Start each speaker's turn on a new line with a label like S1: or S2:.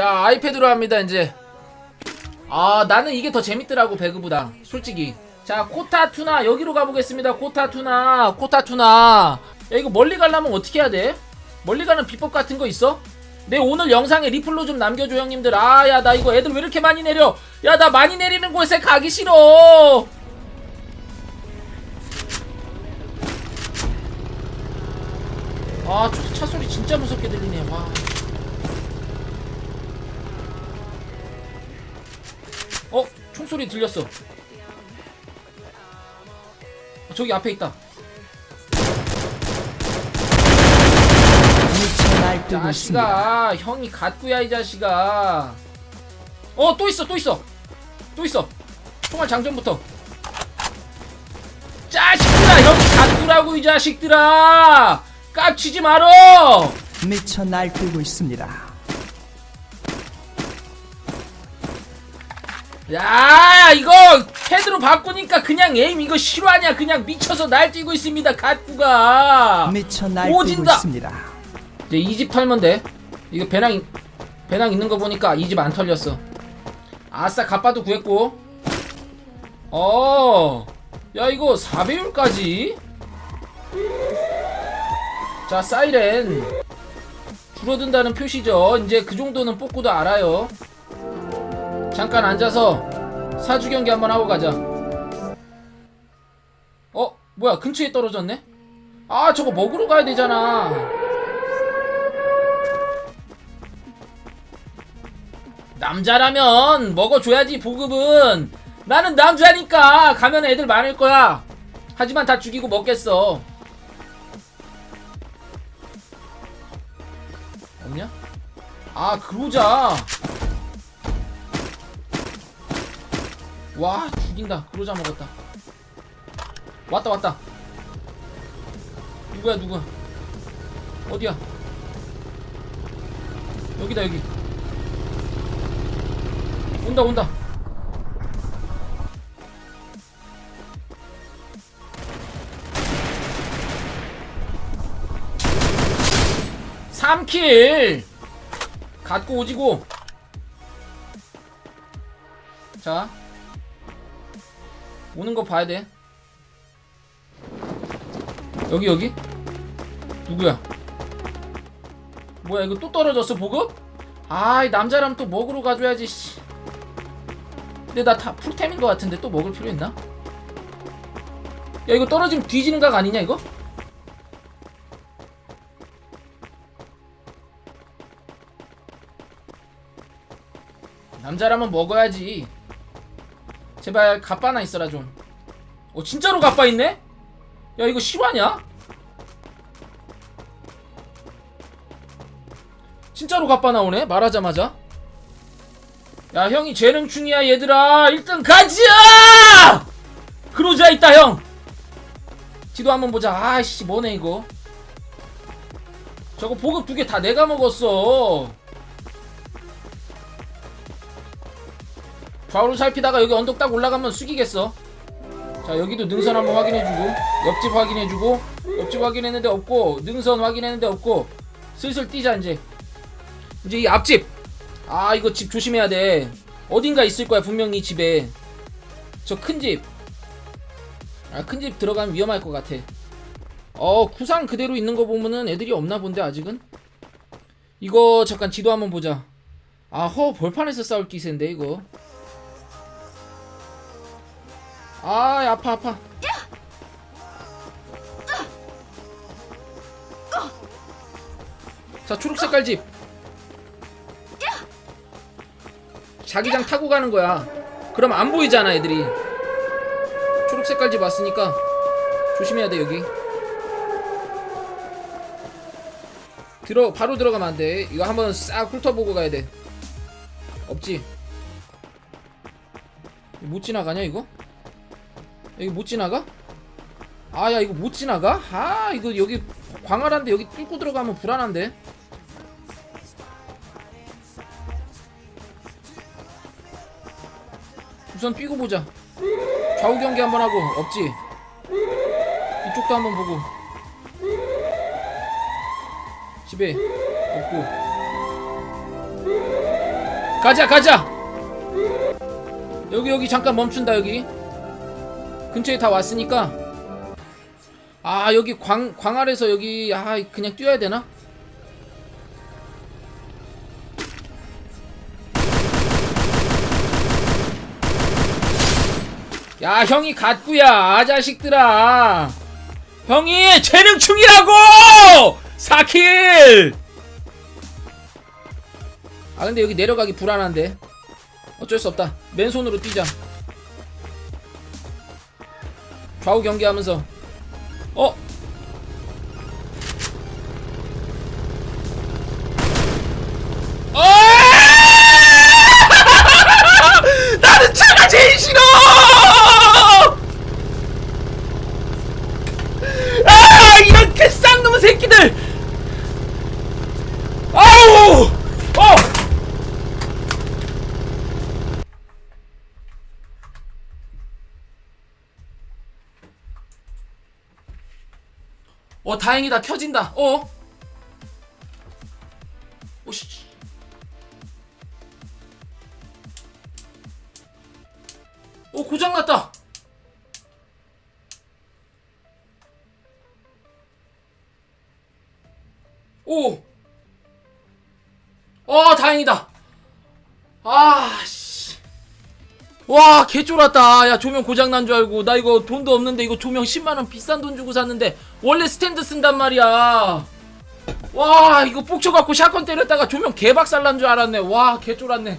S1: 자 아이패드로 합니다 이제 아 나는 이게 더 재밌더라고 배그보다 솔직히 자 코타투나 여기로 가보겠습니다 코타투나 코타투나 야 이거 멀리 가려면 어떻게 해야 돼? 멀리 가는 비법 같은 거 있어? 내 오늘 영상에 리플로 좀 남겨줘 형님들 아 야 나 이거 애들 왜 이렇게 많이 내려 야 나 많이 내리는 곳에 가기 싫어 아, 차, 차 소리 진짜 무섭게 들리네. 와. 어, 총소리 들렸어. 어, 저기 앞에 있다. 자식아, 형이 갓구야 이 자식아. 어, 또 있어, 또 있어, 또 있어. 총알 장전부터. 자식들아, 형이 갓구라고 이 자식들아. 깝치지 말어.
S2: 미쳐 날뛰고 있습니다.
S1: 야 이거 패드로 바꾸니까 그냥 에임 이거 실화냐? 그냥 미쳐서 날뛰고 있습니다 갓구가.
S2: 미쳐 날뛰고
S1: 오진다.
S2: 있습니다.
S1: 이제 이 집 털면 돼. 이거 배낭 있- 배낭 있는 거 보니까 이 집 안 털렸어. 아싸 갑바도 구했고. 어야 이거 4배율까지? 자 사이렌. 줄어든다는 표시죠. 이제 그 정도는 뽑고도 알아요 잠깐 앉아서 사주 경기 한번 하고 가자. 어? 뭐야 근처에 떨어졌네? 아 저거 먹으러 가야 되잖아. 남자라면 먹어줘야지 보급은. 나는 남자니까 가면 애들 많을 거야. 하지만 다 죽이고 먹겠어. 없냐? 아 그러자 와 죽인다. 그러자 먹었다. 왔다 왔다. 누구야 누구야? 어디야? 여기다 여기. 온다 온다. 삼킬! 갖고 오지고. 자 오는 거 봐야 돼 여기 여기 누구야 뭐야 이거 또 떨어졌어 보급? 아이 남자라면 또 먹으러 가줘야지 씨. 근데 나 다 풀템인 것 같은데 또 먹을 필요 있나? 야 이거 떨어지면 뒤지는 각 아니냐 이거? 남자라면 먹어야지 제발 갑바 하나 있어라 좀. 어, 진짜로 갑바 있네? 야 이거 실화냐? 진짜로 갑바 나오네? 말하자마자. 야 형이 재능충이야 얘들아. 1등 가자 그러자 있다 형. 지도 한번 보자. 아이씨 뭐네 이거. 저거 보급 두 개 다 내가 먹었어 좌우로 살피다가 여기 언덕 딱 올라가면 숙이겠어. 자 여기도 능선 한번 확인해주고 옆집 확인해주고 옆집 확인했는데 없고 능선 확인했는데 없고 슬슬 뛰자 이제. 이제 이 앞집. 아 이거 집 조심해야 돼. 어딘가 있을 거야 분명히 이 집에. 저 큰집 아 큰 집 들어가면 위험할 것 같아. 어 구상 그대로 있는 거 보면은 애들이 없나 본데 아직은? 이거 잠깐 지도 한번 보자. 아허 벌판에서 싸울 기세인데 이거 아 아파 아파. 자 초록색 깔 집. 자기장 타고 가는 거야. 그럼 안 보이잖아 애들이. 초록색 깔 집 왔으니까 조심해야 돼 여기. 들어 바로 들어가면 안 돼. 이거 한번 싹 훑어보고 가야 돼. 없지? 못 지나가냐 이거? 여기 못 지나가? 아 야 이거 못 지나가? 아 이거 여기 광활한데 여기 뚫고 들어가면 불안한데. 우선 뛰고 보자. 좌우 경기 한번 하고 없지? 이쪽도 한번 보고. 집에 없고. 가자 가자! 여기 여기 잠깐 멈춘다 여기 근처에 다 왔으니까. 아 여기 광, 광아래서 여기 아 그냥 뛰어야 되나? 야 형이 갓구야 자식들아. 형이 재능충이라고! 4킬! 아 근데 여기 내려가기 불안한데. 어쩔 수 없다. 맨손으로 뛰자 좌우 경계하면서 어? 어! 어 다행이다. 켜진다. 어? 오씨. 오 고장났다. 오! 어 다행이다. 아씨 와 개쫄았다. 야 조명 고장난 줄 알고. 나 이거 돈도 없는데 이거 조명 10만원 비싼 돈 주고 샀는데 원래 스탠드 쓴단 말이야. 와 이거 뽁쳐갖고 샷건 때렸다가 조명 개박살 난 줄 알았네. 와 개쫄았네